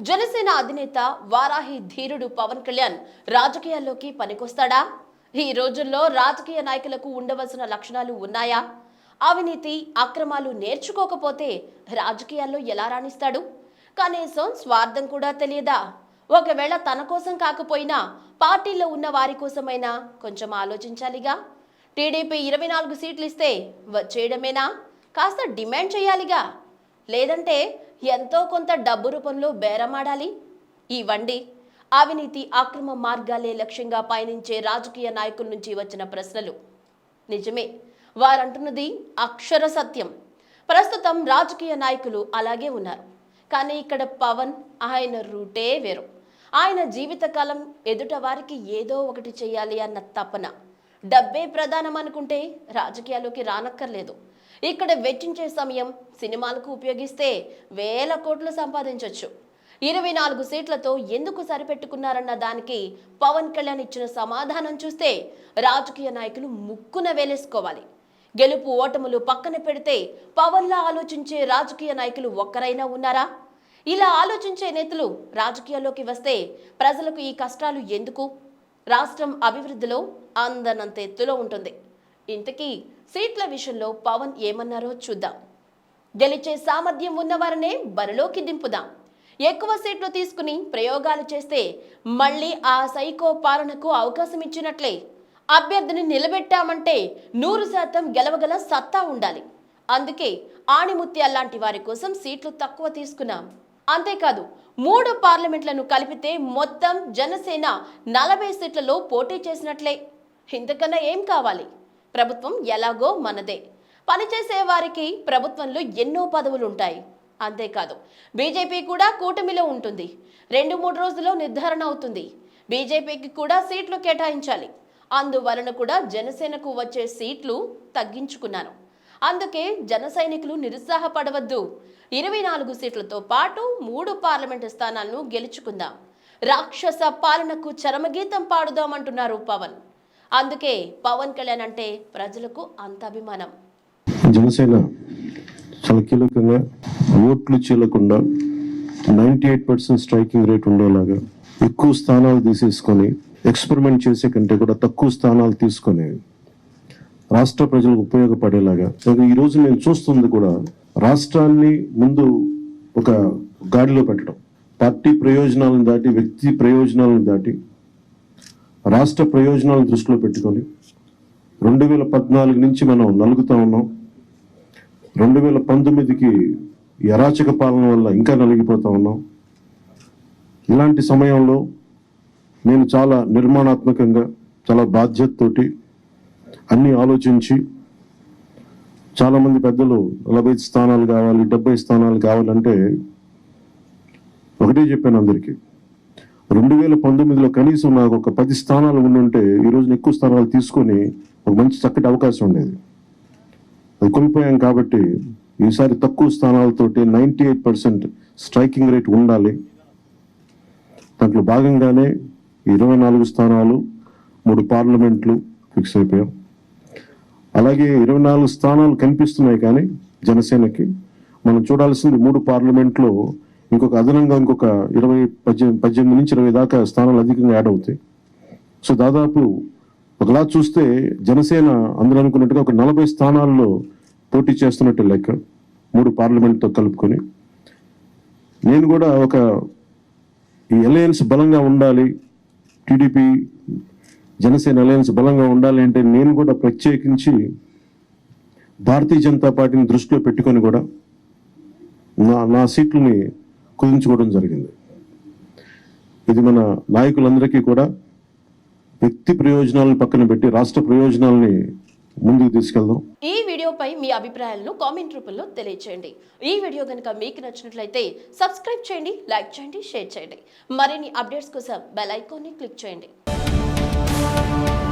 జనసేన అధినేత వారాహి ధీరుడు పవన్ కళ్యాణ్ రాజకీయాల్లోకి పనికొస్తాడా? ఈ రోజుల్లో రాజకీయ నాయకులకు ఉండవలసిన లక్షణాలు ఉన్నాయా? అవినీతి అక్రమాలు నేర్చుకోకపోతే రాజకీయాల్లో ఎలా రాణిస్తాడు? కనీసం స్వార్థం కూడా తెలియదా? ఒకవేళ తన కోసం కాకపోయినా పార్టీలో ఉన్న వారి కోసమైనా కొంచెం ఆలోచించాలిగా? టీడీపీ ఇరవై నాలుగు సీట్లు ఇస్తే వచ్చేయడమేనా? కాస్త డిమాండ్ చేయాలిగా? లేదంటే ఎంతో కొంత డబ్బు రూపంలో బేరమాడాలి? ఇవ్వండి అవినీతి అక్రమ మార్గాలే లక్ష్యంగా పయనించే రాజకీయ నాయకుల నుంచి వచ్చిన ప్రశ్నలు. నిజమే వారంటున్నది అక్షర సత్యం. ప్రస్తుతం రాజకీయ నాయకులు అలాగే ఉన్నారు. కానీ ఇక్కడ పవన్ ఆయన రూటే వేరు. ఆయన జీవితకాలం ఎదుట వారికి ఏదో ఒకటి చేయాలి అన్న తపన. డబ్బే ప్రధానం అనుకుంటే రాజకీయాల్లోకి రానక్కర్లేదు. ఇక్కడ వెచ్చించే సమయం సినిమాలకు ఉపయోగిస్తే వేల కోట్లు సంపాదించవచ్చు ఇరవై నాలుగు సీట్లతో ఎందుకు సరిపెట్టుకున్నారన్న దానికి పవన్ కళ్యాణ్ ఇచ్చిన సమాధానం చూస్తే రాజకీయ నాయకులు ముక్కున వేలేసుకోవాలి. గెలుపు ఓటములు పక్కన పెడితే పవన్లా ఆలోచించే రాజకీయ నాయకులు ఒక్కరైనా ఉన్నారా? ఇలా ఆలోచించే నేతలు రాజకీయాల్లోకి వస్తే ప్రజలకు ఈ కష్టాలు ఎందుకు? రాష్ట్రం అభివృద్ధిలో అందనంత ఎత్తులో ఉంటుంది. ఇంతకీ సీట్ల విషయంలో పవన్ ఏమన్నారో చూద్దాం. గెలిచే సామర్థ్యం ఉన్నవారనే బరిలోకి దింపుదాం. ఎక్కువ సీట్లు తీసుకుని ప్రయోగాలు చేస్తే మళ్ళీ ఆ సైకో పాలనకు అవకాశం ఇచ్చినట్లే. అభ్యర్థిని నిలబెట్టామంటే నూరు శాతం గెలవగల సత్తా ఉండాలి. అందుకే ఆణిముత్యాల లాంటి వారి కోసం సీట్లు తక్కువ తీసుకున్నాం. అంతేకాదు మూడు పార్లమెంట్లను కలిపితే మొత్తం జనసేన నలభై సీట్లలో పోటీ చేసినట్లే. ఇంతకన్నా ఏం కావాలి? ప్రభుత్వం ఎలాగో మనదే. పనిచేసే వారికి ప్రభుత్వంలో ఎన్నో పదవులు ఉంటాయి అంతేకాదు బీజేపీ కూడా కూటమిలో ఉంటుంది. రెండు మూడు రోజుల్లో నిర్ధారణ అవుతుంది. బీజేపీకి కూడా సీట్లు కేటాయించాలి. అందువలన కూడా జనసేనకు వచ్చే సీట్లు తగ్గించుకున్నాను అందుకే జన సైనికులు నిరుత్సాహపడవద్దు. ఇరవై నాలుగు సీట్లతో పాటు మూడు పార్లమెంటు స్థానాలను గెలుచుకుందాం. రాక్షస పాలనకు చరమగీతం పాడుదామంటున్నారు పవన్. అందుకే పవన్ కళ్యాణ్ అంటే ప్రజలకు అంత అభిమానం. జనసేన చాలా కీలకంగా ఓట్లు చీలకుండా ninety eight percent striking rate ఉండేలాగా ఎక్కువ స్థానాలు తీసేసుకొని ఎక్స్పెరిమెంట్ చేసే కంటే కూడా తక్కువ స్థానాలు తీసుకునేవి రాష్ట్ర ప్రజలకు ఉపయోగపడేలాగా. ఇంకా ఈ రోజు నేను చూస్తుంది కూడా రాష్ట్రాన్ని ముందు ఒక గాడిలో పెట్టడం. పార్టీ ప్రయోజనాలను దాటి వ్యక్తి ప్రయోజనాలను దాటి రాష్ట్ర ప్రయోజనాలను దృష్టిలో పెట్టుకొని రెండు వేల పద్నాలుగు నుంచి మనం నలుగుతా ఉన్నాం. రెండు వేల పంతొమ్మిదికి అరాచక పాలన వల్ల ఇంకా నలిగిపోతూ ఉన్నాం. ఇలాంటి సమయంలో నేను చాలా నిర్మాణాత్మకంగా చాలా బాధ్యతతోటి అన్నీ ఆలోచించి చాలామంది పెద్దలు నలభై స్థానాలు కావాలి డెబ్బై స్థానాలు కావాలంటే ఒకటే చెప్పాను అందరికీ. రెండు వేల పంతొమ్మిదిలో కనీసం నాకు ఒక పది స్థానాలు ఉండుంటే ఈ రోజున ఎక్కువ స్థానాలు తీసుకొని ఒక మంచి చక్కటి అవకాశం ఉండేది. అది కోల్పోయాం కాబట్టి ఈసారి తక్కువ స్థానాలతోటి ninety eight percent striking rate ఉండాలి. దాంట్లో భాగంగానే ఇరవై నాలుగు స్థానాలు మూడు పార్లమెంట్లు ఫిక్స్ అయిపోయాం. అలాగే ఇరవై నాలుగు స్థానాలు కనిపిస్తున్నాయి కానీ జనసేనకి. మనం చూడాల్సింది మూడు పార్లమెంట్లో ఇంకొక అదనంగా ఇంకొక ఇరవై పద్దెనిమిది పద్దెనిమిది నుంచి ఇరవై దాకా స్థానాలు అధికంగా యాడ్ అవుతాయి. సో దాదాపు ఒకలా చూస్తే జనసేన అందరూ అనుకున్నట్టుగా ఒక నలభై స్థానాల్లో పోటీ చేస్తున్నట్టు లెక్క మూడు పార్లమెంట్తో కలుపుకొని. నేను కూడా ఒక ఈ అలయన్స్ బలంగా ఉండాలి టీడీపీ జనసేన అలయన్స్ బలంగా ఉండాలి అంటే నేను కూడా ప్రత్యేకించి భారతీయ జనతా పార్టీని దృష్టిలో పెట్టుకొని కూడా నా నా సీట్లని కుదించుకోవడం జరిగింది. ఇది మన నాయకులందరికీ కూడా వ్యక్తి ప్రయోజనాలను పక్కన పెట్టి రాష్ట్ర ప్రయోజనాలని ముందుకు తీసుకెళ్దాం. ఈ వీడియోపై మీ అభిప్రాయాలను కామెంట్ రూపంలో తెలియచేయండి. ఈ వీడియో కనుక మీకు నచ్చినట్లయితే సబ్స్క్రైబ్ చేయండి లైక్ చేయండి షేర్ చేయండి. మరిన్ని అప్డేట్స్ కోసం బెల్ ఐకాన్ని క్లిక్ చేయండి. Música